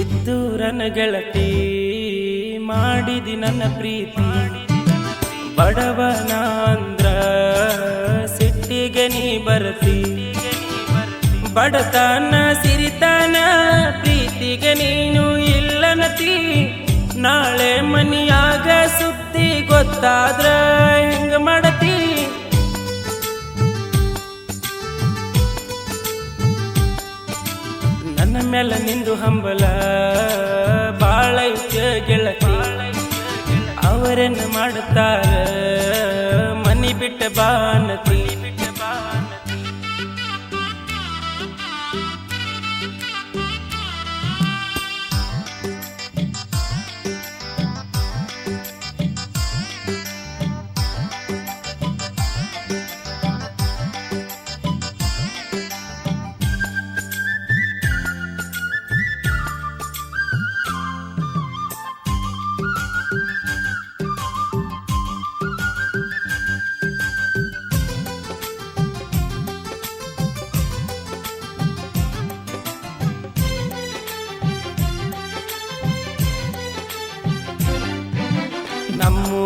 ಇದ್ದೂರನ ಗೆಳತಿ, ಮಾಡಿದಿ ನನ್ನ ಪ್ರೀತಿ. ಬಡವನ ಅಂದ್ರ ಸಿಟ್ಟಿಗೆ ನೀ ಬರತಿ. ಬಡತನ, ಸಿರಿತನ, ಪ್ರೀತಿಗೆ ನೀನು ಇಲ್ಲನತಿ ನಾಳೆ ಮನಿಯಾಗ ಸುತ್ತಿ ಗೊತ್ತಾದ್ರ ಹೆಂಗ ಮಾಡತಿ ನನ್ನ ಮೇಲೆ ನಿಂದು ಹಂಬಲ. ಬಾಳೈತೆ ಗೆಳತಿ. ಅವರನ್ನು ಮಾಡುತ್ತಾರ. ಮನಿ ಬಿಟ್ಟ ಬಾನತಿ.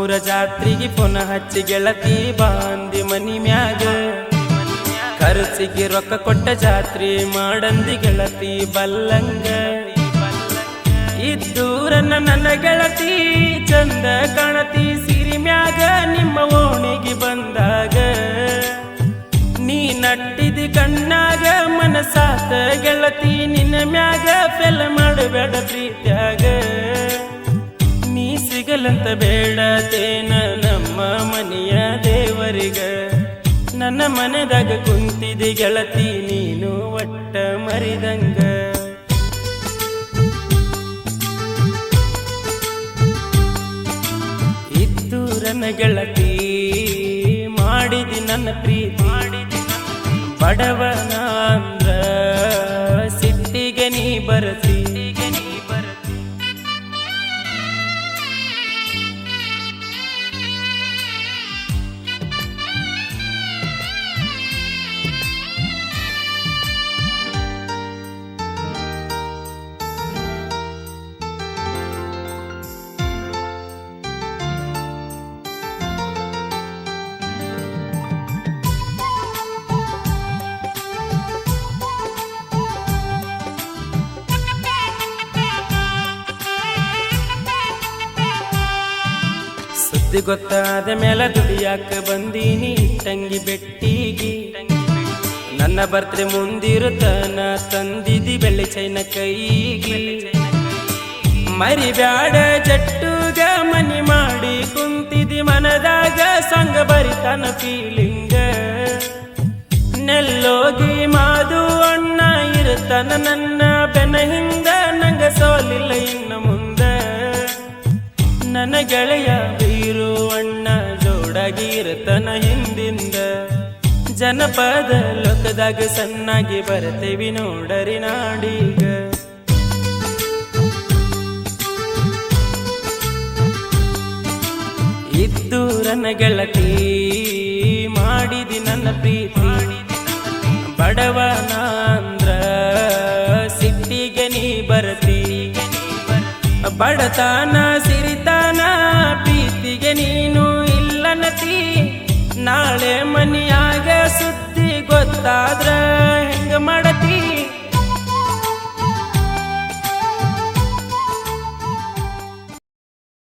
ನಮ್ಮೂರ ಜಾತ್ರೆಗೆ ಪುನಃ ಹಚ್ಚಿ ಗೆಳತಿ ಬಾಂದಿ ಮನಿ ಮ್ಯಾಗ. ಖರ್ಚಿಗೆ ರೊಕ್ಕ ಕೊಟ್ಟ ಜಾತ್ರೆ ಮಾಡಂದಿ ಗೆಳತಿ ಬಲ್ಲಂಗ. ಇದ್ದೂರನ್ನ ನನ್ನ ಗೆಳತಿ ಚಂದ ಕಾಣತಿ ಸಿರಿ ಮ್ಯಾಗ ನಿಮ್ಮ ಓಣಿಗೆ ಬಂದಾಗ. ನೀ ನಟ್ಟಿದಿ ಕಣ್ಣಾಗ ಮನಸಾತ ಗೆಳತಿ ನಿನ್ನ ಮ್ಯಾಗ. ಫೆಲ್ ಮಾಡಬೇಡ ಪ್ರೀತ್ಯಾಗ ಮನೆದಾಗ ಕುಂತಿದೆ ಗೆಳತಿ ನೀನು ಒಟ್ಟ ಮರಿದಂಗ. ಇದ್ದೂರನ ಗೆಳತಿ ಮಾಡಿದಿ ನನ್ನ ಪ್ರೀತಿ. ಬಡವನ ಸುದ್ದಿ ಗೊತ್ತಾದ ಮೇಲೆ ದುಡಿಯಾಕ ಬಂದೀನಿ ತಂಗಿ ಬೆಟ್ಟಿಗಿ. ನನ್ನ ಬರ್ತ್ರೆ ಮುಂದಿರುತ್ತನ ತಂದಿದಿ ಬೆಳ್ಳಿ ಚೈನ ಕೈಗಿ. ಮರಿಬ್ಯಾಡ ಜಟ್ಟುಗ ಮನಿ ಮಾಡಿ ಕುಂತಿದಿ ಮನದಾಗ ಸಂಗ ಬರಿತನ ಫೀಲಿಂಗ ನೆಲ್ಲೋಗಿ ಮಾದು ಅಣ್ಣ ಇರುತ್ತನ ನನ್ನ ಬೆನ ಹಿಂದ ನಂಗ ಸೋಲಿಲ್ಲ ಇನ್ನು ಮುಂದ. ನನ್ನ ಗೆಳೆಯ ಜನಪದ ಲೋಕದಾಗ ಸಣ್ಣಾಗಿ ಬರ್ತೇವಿ ನೋಡರಿ ನಾಡಿಗ. ಇದ್ದು ನನ್ನ ಗೆಳತಿ ಮಾಡಿದಿ ನನ್ನ ಪ್ರೀತಿ. ಬಡವ ಅಂದ್ರ ಸಿಟ್ಟಿಗೆ ನೀ ಬರತಿ. ಬಡತಾನ, ಸಿರಿತಾನ, ಪ್ರೀತಿಗೆ ನೀನು ಇಲ್ಲನತಿ ನಾಳೆ ಮನೆಯಾಗೆ ಸುದ್ದಿ ಗೊತ್ತಾದ್ರೆ